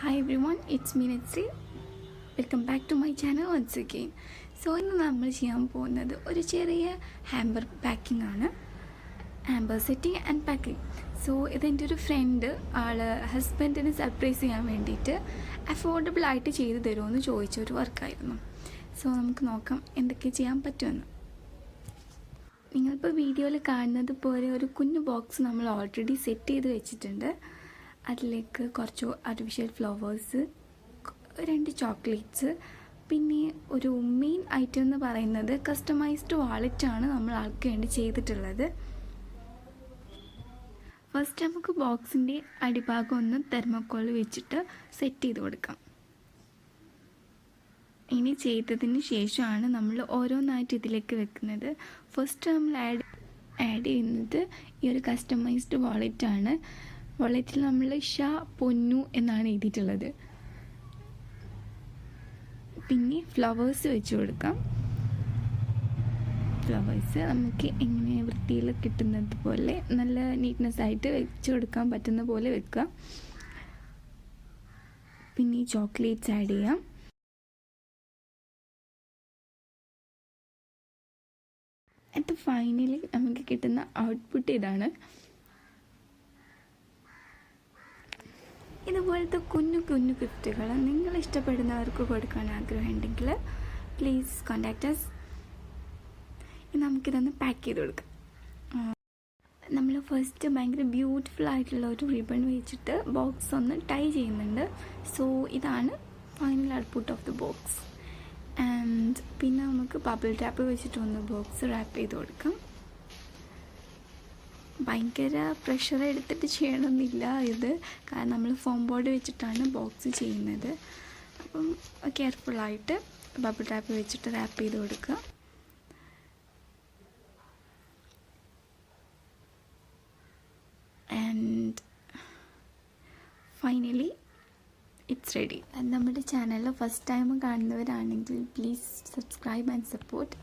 Hi everyone it's me Netsy welcome back to my channel once again so ഇന്ന് നമ്മൾ ചെയ്യാൻ പോകുന്നത് ഒരു ചെറിയ ഹാമ്പർ പാക്കിംഗ് ആണ്. Hamper setting and packing so ഇതെന്റെ ഒരു ഫ്രണ്ട് ആൾ ഹസ്ബൻഡിന് സർപ്രൈസ് ചെയ്യാൻ വേണ്ടിയിട്ട് അഫോർഡബിൾ ആയിട്ട് ചെയ്തു തരുമെന്ന് ചോദിച്ച ഒരു വർക്കായിരുന്നു സോ നമുക്ക് നോക്കാം എന്തൊക്കെ ചെയ്യാൻ പറ്റുമെന്ന്. നിങ്ങളിപ്പോൾ വീഡിയോയിൽ കാണുന്നത് പോലെ ഒരു കുഞ്ഞു ബോക്സ് നമ്മൾ ഓൾറെഡി സെറ്റ് ചെയ്ത് വെച്ചിട്ടുണ്ട്. അതിലേക്ക് കുറച്ച് ആർട്ടിഫിഷ്യൽ ഫ്ലവേഴ്സ് രണ്ട് ചോക്ലേറ്റ്സ് പിന്നെ ഒരു മെയിൻ ഐറ്റം എന്ന് പറയുന്നത് കസ്റ്റമൈസ്ഡ് വാളറ്റാണ് നമ്മൾ ആൾക്ക് വേണ്ടി ചെയ്തിട്ടുള്ളത്. ഫസ്റ്റ് നമുക്ക് ബോക്സിന്റെ അടിഭാഗം ഒന്ന് തെർമോക്കോൾ വെച്ചിട്ട് സെറ്റ് ചെയ്ത് കൊടുക്കാം. ഇനി ചെയ്തതിന് ശേഷമാണ് നമ്മൾ ഓരോന്നായിട്ട് ഇതിലേക്ക് വെക്കുന്നത്. ഫസ്റ്റ് നമ്മൾ ആഡ് ആഡ് ചെയ്യുന്നത് ഈ ഒരു കസ്റ്റമൈസ്ഡ് വാളറ്റാണ് വാളറ്റിൽ നമ്മൾ ഷ പൊന്നു എന്നാണ് എഴുതിയിട്ടുള്ളത്. പിന്നെ ഫ്ലവേഴ്സ് വെച്ച് കൊടുക്കാം. ഫ്ലവേഴ്സ് നമുക്ക് എങ്ങനെ വൃത്തിയിൽ കിട്ടുന്നത് പോലെ നല്ല നീറ്റ്നെസ് ആയിട്ട് വെച്ച് കൊടുക്കാൻ പറ്റുന്ന പോലെ വെക്കുക പിന്നെ ചോക്ലേറ്റ്സ് ആഡ് ചെയ്യാം. അത് ഫൈനലി നമുക്ക് കിട്ടുന്ന ഔട്ട്പുട്ട് ഇതാണ്. ഇതുപോലത്തെ കുഞ്ഞു കുഞ്ഞു ഗിഫ്റ്റുകൾ നിങ്ങൾ ഇഷ്ടപ്പെടുന്നവർക്ക് കൊടുക്കാൻ ആഗ്രഹമുണ്ടെങ്കിൽ പ്ലീസ് കോണ്ടാക്റ്റ് അസ് നമുക്കിതൊന്ന് പാക്ക് ചെയ്ത് കൊടുക്കാം. നമ്മൾ ഫസ്റ്റ് ഭയങ്കര ബ്യൂട്ടിഫുൾ ആയിട്ടുള്ള ഒരു റിബൺ വെച്ചിട്ട് ബോക്സ് ഒന്ന് ടൈ ചെയ്യുന്നുണ്ട്. സോ ഇതാണ് final output of the box and പിന്നെ നമുക്ക് ബബിൾ ടാപ്പ് വെച്ചിട്ട് ഒന്ന് ബോക്സ് റാപ്പ് ചെയ്ത് കൊടുക്കാം. ഭയങ്കര പ്രഷർ എടുത്തിട്ട് ചെയ്യണമെന്നില്ല ഇത്. കാരണം നമ്മൾ ഫോം ബോർഡ് വെച്ചിട്ടാണ് ബോക്സ് ചെയ്യുന്നത്. അപ്പം കെയർഫുള്ളായിട്ട് ബബിൾ റാപ്പ് വെച്ചിട്ട് റാപ്പ് ചെയ്ത് കൊടുക്കുക. ആൻഡ് ഫൈനലി ഇറ്റ്സ് റെഡി നമ്മുടെ ചാനൽ ഫസ്റ്റ് ടൈം കാണുന്നവരാണെങ്കിൽ പ്ലീസ് സബ്സ്ക്രൈബ് ആൻഡ് സപ്പോർട്ട്